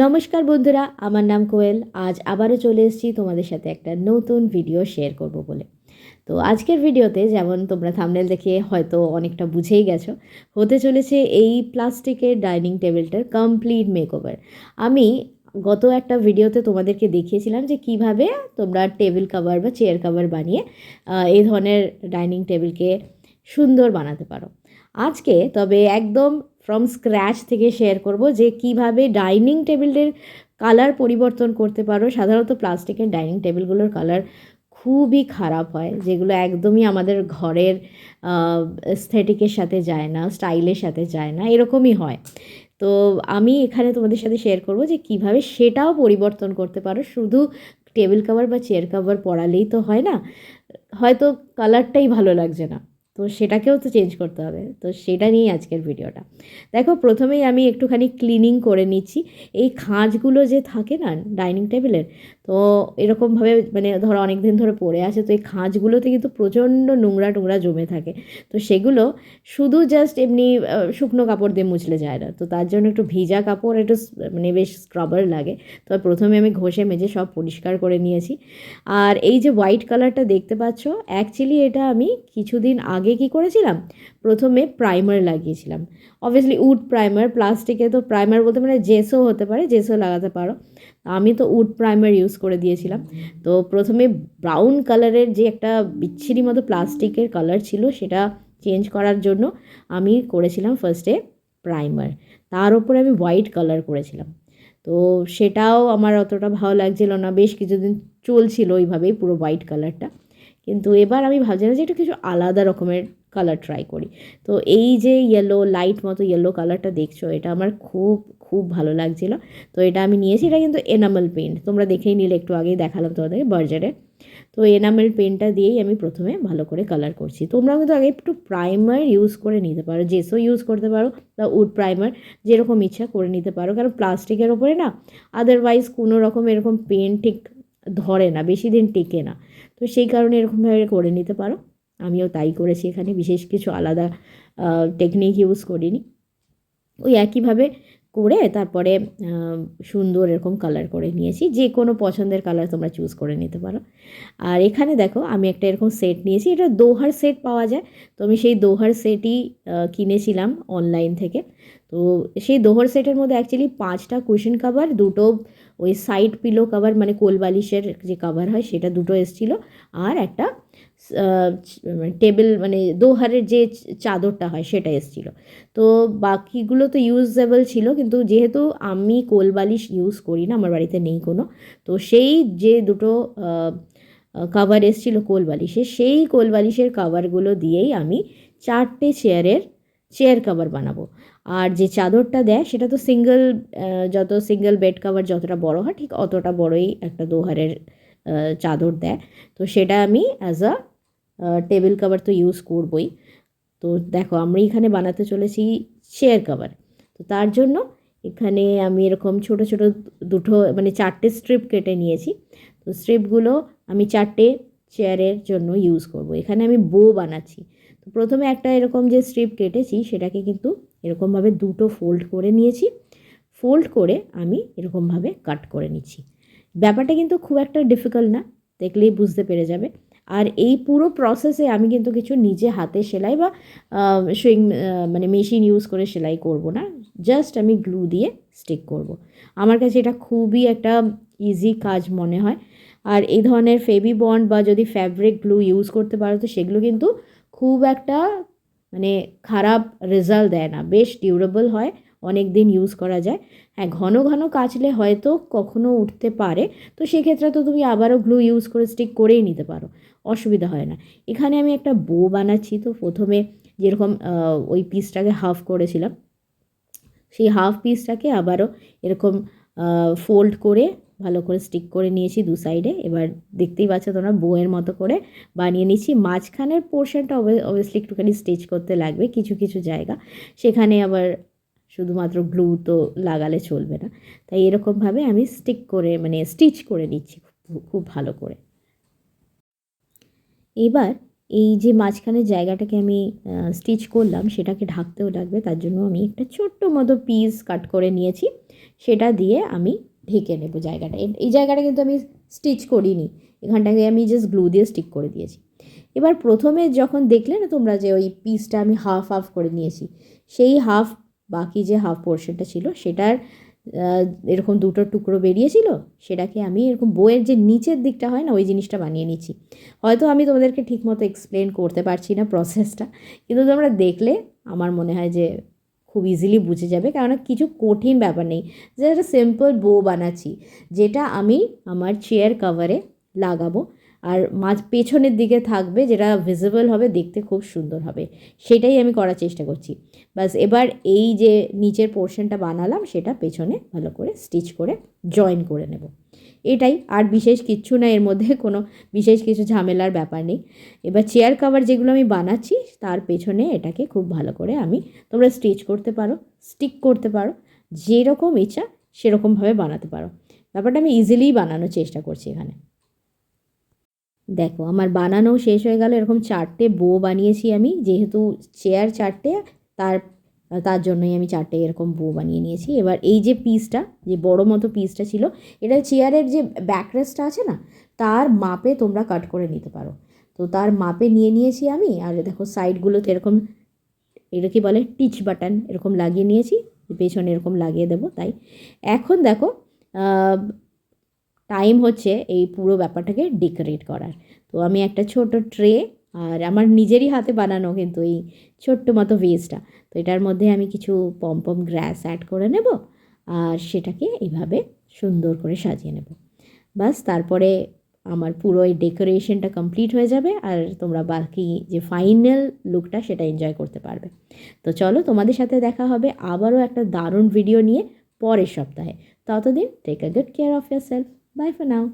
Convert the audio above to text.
নমস্কার বন্ধুরা, আমার নাম কোয়েল। আজ আবারও চলে এসেছি তোমাদের সাথে একটা নতুন ভিডিও শেয়ার করব বলে। তো আজকের ভিডিওতে যেমন তোমরা থামনেল দেখে হয়তো অনেকটা বুঝেই গেছো, হতে চলেছে এই প্লাস্টিকের ডাইনিং টেবিলটার কমপ্লিট মেকওভার আমি গত একটা ভিডিওতে তোমাদেরকে দেখিয়েছিলাম যে কীভাবে তোমরা টেবিল কভার বা চেয়ার কভার বানিয়ে এই ধরনের ডাইনিং টেবিলকে সুন্দর বানাতে পারো। আজকে তবে একদম ফ্রম স্ক্র্যাচ থেকে শেয়ার করব যে কীভাবে ডাইনিং টেবিলের কালার পরিবর্তন করতে পারো। সাধারণত প্লাস্টিকের ডাইনিং টেবিলগুলোর কালার খুবই খারাপ হয়, যেগুলো একদমই আমাদের ঘরের স্থেটিকের সাথে যায় না স্টাইলের সাথে যায় না, এরকমই হয়। তো আমি এখানে তোমাদের সাথে শেয়ার করব যে কীভাবে সেটাও পরিবর্তন করতে পারো। শুধু টেবিল কভার বা চেয়ার কভার পরালেই তো হয় না, হয়তো কালারটাই ভালো লাগছে না। তো সেটাকেও তো চেঞ্জ করতে হবে। তো সেটা নিয়েই আজকের ভিডিওটা। দেখো, প্রথমেই আমি একটুখানি ক্লিনিং করে নিচ্ছি। এই খাঁজগুলো যে থাকে না ডাইনিং টেবিলের তো এরকমভাবে মানে ধরো অনেক দিন ধরে পড়ে আছে, তো এই খাঁজগুলোতে কিন্তু প্রচণ্ড নোংরা টোংরা জমে থাকে। তো সেগুলো শুধু জাস্ট এমনি শুকনো কাপড় দিয়ে মুছলে যায় না। তো তার জন্য একটু ভিজা কাপড়, একটু মানে বেশ স্ক্রাবার লাগে। তো প্রথমে আমি ঘষে মেজে সব পরিষ্কার করে নিয়েছি। আর এই যে হোয়াইট কালারটা দেখতে পাচ্ছ অ্যাকচুয়ালি এটা আমি কিছুদিন আগে কি করেছিলাম? প্রথমে প্রাইমার লাগিয়েছিলাম। অবভিয়াসলি উড প্রাইমার প্লাস্টিকে তো প্রাইমার বলতে মানে জেসও হতে পারে জেসও লাগাতে পারো। আমি তো উড প্রাইমার ইউজ করে দিয়েছিলাম। তো প্রথমে ব্রাউন কালারের যে একটা বিচ্ছিরি মতো প্লাস্টিকের কালার ছিল সেটা চেঞ্জ করার জন্য আমি করেছিলাম ফার্স্টে প্রাইমার তার উপরে আমি হোয়াইট কালার করেছিলাম। তো সেটাও আমার অতটা ভালো লাগছিল না। বেশ কিছুদিন চলছিল ওইভাবেই পুরো হোয়াইট কালারটা কিন্তু এবার আমি ভাবছিলাম যে একটু কিছু আলাদা রকমের কালার ট্রাই করি। তো এই যে ইয়েলো লাইট মতো ইয়েলো কালারটা দেখছ, এটা আমার খুব খুব ভালো লাগছিল। তো এটা আমি নিয়েছি, এটা কিন্তু এনামেল পেন্ট তোমরা দেখেই নিলে, একটু আগেই দেখালাম তোমাদেরকে বার্জারে তো এনামেল পেন্টটা দিয়েই আমি প্রথমে ভালো করে কালার করছি। তোমরা কিন্তু আগে একটু প্রাইমার ইউজ করে নিতে পারো। জেসও ইউজ করতে পারো বা উড প্রাইমার যেরকম ইচ্ছা করে নিতে পারো। কারণ প্লাস্টিকের ওপরে না আদারওয়াইজ কোনো রকম এরকম পেন্ট ঠিক ধরে না, বেশি দিন টেকে না। তো সেই কারণে এরকমভাবে করে নিতে পারো। আমিও তাই করেছি এখানে। বিশেষ কিছু আলাদা টেকনিক ইউজ করিনি। ওই একইভাবে করে তারপরে সুন্দর এরকম কালার করে নিয়েছি। যে কোনো পছন্দের কালার তোমরা চুজ করে নিতে পারো। আর এখানে দেখো, আমি একটা এরকম সেট নিয়েছি। এটা দোহার সেট পাওয়া যায়। তো আমি সেই দোহার সেটই কিনেছিলাম অনলাইন থেকে। তো সেই দোহার সেটের মধ্যে অ্যাকচুয়ালি পাঁচটা কুশন কাভার দুটো ওই সাইড পিলো কাভার মানে কোল বালিশের যে কাভার হয়, সেটা দুটো এসেছিল। আর একটা টেবিল মানে দোহারের যে চাদরটা হয় সেটা এসেছিল। তো বাকিগুলো তো ইউজেবল ছিল, কিন্তু যেহেতু আমি কোল বালিশ ইউজ করি না, আমার বাড়িতে নেই কোনো, তো সেই যে দুটো কাভার এসেছিল কোল বালিশের সেই কোল বালিশের কাভারগুলো দিয়েই আমি চারটে চেয়ারের চেয়ার কাভার বানাবো। আর যে চাদরটা দেয়, সেটা তো সিঙ্গেল যত সিঙ্গেল বেড কাভার যতটা বড় হয়, ঠিক অতটা বড়ই একটা দোহারের চাদর দেয়। তো সেটা আমি অ্যাজ আ টেবিল কাভার তো ইউজ করবই। তো দেখো আমি এখানে বানাতে চলেছি চেয়ার কাভার তো তার জন্য এখানে আমি এরকম ছোট ছোট দুটো মানে চারটে স্ট্রিপ কেটে নিয়েছি। তো স্ট্রিপগুলো আমি চারটে চেয়ারের জন্য ইউজ করব। এখানে আমি বো বানাচ্ছি। তো প্রথমে একটা এরকম যে স্ট্রিপ কেটেছি, সেটাকে কিন্তু এরকমভাবে দুটো ফোল্ড করে নিয়েছি। ফোল্ড করে আমি এরকমভাবে কাট করে নিচ্ছি। ব্যাপারটা কিন্তু খুব একটা ডিফিকাল্ট না, দেখলেই বুঝতে পেরে যাবে। আর এই পুরো প্রসেসে আমি কিন্তু কিছু নিজে হাতে সেলাই বা সুইং মানে মেশিন ইউজ করে সেলাই করব না। জাস্ট আমি গ্লু দিয়ে স্টিক করব। আমার কাছে এটা খুবই একটা ইজি কাজ মনে হয়। আর এই ধরনের ফেবি বন্ড বা যদি ফ্যাব্রিক গ্লু ইউজ করতে পারো তো সেগুলো কিন্তু খুব একটা মানে খারাপ রেজাল্ট দেয় না। বেশ ডিউরেবল হয়। অনেক দিন ইউজ করা যায়। হ্যাঁ ঘন ঘন কাচলে হয়তো কখনো উঠতে পারে। তো সেক্ষেত্রে তো তুমি আবারও গ্লু ইউজ করে স্টিক করেই নিতে পারো। অসুবিধা হয় না। এখানে আমি একটা বো বানাচ্ছি। তো প্রথমে যেরকম ওই পিসটাকে হাফ করেছিলাম, সেই হাফ পিসটাকে আবারও এরকম ফোল্ড করে ভালো করে স্টিক করে নিয়েছি দু সাইডে এবার দেখতেই পাচ্ছ তোমরা বইয়ের মতো করে বানিয়ে নিচ্ছি। মাঝখানের পোর্শনটা অবভিয়াসলি একটুখানি স্টিচ করতে লাগবে, কিছু কিছু জায়গা। সেখানে আবার শুধুমাত্র গ্লু তো লাগালে চলবে না। তাই এরকমভাবে আমি স্টিক করে মানে স্টিচ করে নিচ্ছি খুব- ভালো করে। এবার এই যে মাঝখানের জায়গাটাকে আমি স্টিচ করলাম, সেটাকে ঢাকতেও লাগবে, তার জন্য আমি একটা ছোট্ট মতো পিস কাট করে নিয়েছি। সেটা দিয়ে আমি ঢেকে নেব জায়গাটা। এই জায়গাটা কিন্তু আমি স্টিচ করিনি। এখানটাকে আমি জাস্ট গ্লু দিয়ে স্টিক করে দিয়েছি। এবার প্রথমে যখন দেখলে না তোমরা যে ওই পিসটা আমি হাফ হাফ করে নিয়েছি, সেই হাফ বাকি যে হাফ পোর্শনটা ছিল, সেটার এরকম দুটো টুকরো বেরিয়েছিল, সেটাকে আমি এরকম বইয়ের যে নিচের দিকটা হয় না, ওই জিনিসটা বানিয়ে নিচ্ছি। হয়তো আমি তোমাদেরকে ঠিকমতো এক্সপ্লেন করতে পারছি না প্রসেসটা কিন্তু তোমরা দেখলে আমার মনে হয় যে খুব ইজিলি বুঝে যাবে কেননা কিছু কঠিন ব্যাপার নেই। যে একটা সিম্পল বো বানাচ্ছি, যেটা আমি আমার চেয়ার কাভারে লাগাবো। আর মাঝ পেছনের দিকে থাকবে যেটা ভিজিবল হবে, দেখতে খুব সুন্দর হবে। সেটাই আমি করার চেষ্টা করছি। বাস এবার এই যে নিচের পোর্শনটা বানালাম, সেটা পেছনে ভালো করে স্টিচ করে জয়েন করে নেব। এটাই, আর বিশেষ কিচ্ছু না, এর মধ্যে কোনো বিশেষ কিছু ঝামেলার ব্যাপার নেই। এবার চেয়ার কাভার যেগুলো আমি বানাচ্ছি, তার পেছনে এটাকে খুব ভালো করে আমি তোমরা স্টিচ করতে পারো স্টিক করতে পারো, যেরকম ইচ্ছা সেরকমভাবে বানাতে পারো। ব্যাপারটা আমি ইজিলিই বানানোর চেষ্টা করছি এখানে। দেখো, আমার বানানো শেষ হয়ে গেল। এরকম চারটে বো বানিয়েছি আমি, যেহেতু চেয়ার চারটে, তার তার জন্যই আমি চারটে এরকম বো বানিয়ে নিয়েছি। এবার এই যে পিসটা যে বড় মতো পিসটা ছিল, এটা চেয়ারের যে ব্যাকরেস্টটা আছে না, তার মাপে তোমরা কাট করে নিতে পারো। তো তার মাপে নিয়ে নিয়েছি আমি, আর দেখো সাইডগুলোতে এরকম, এটা কি বলে টিচ বাটন এরকম লাগিয়ে নিয়েছি, পেছনে এরকম লাগিয়ে দেবো, তাই। এখন দেখো টাইম হচ্ছে এই পুরো ব্যাপারটাকে ডেকোরেট করার। তো আমি একটা ছোট ট্রে আর আমার নিজেরই হাতে বানানো কিন্তু এই ছোট্ট মতো ভেজটা তো এটার মধ্যে আমি কিছু পম পম গ্রাস অ্যাড করে নেব আর সেটাকে এইভাবে সুন্দর করে সাজিয়ে নেব। বাস তারপরে আমার পুরো এই ডেকোরেশনটা কমপ্লিট হয়ে যাবে আর তোমরা বাকি যে ফাইনাল লুকটা সেটা এনজয় করতে পারবে। তো চলো তোমাদের সাথে দেখা হবে আবারও একটা দারুণ ভিডিও নিয়ে পরের সপ্তাহে। ততদিন take a good care of yourself Bye for now.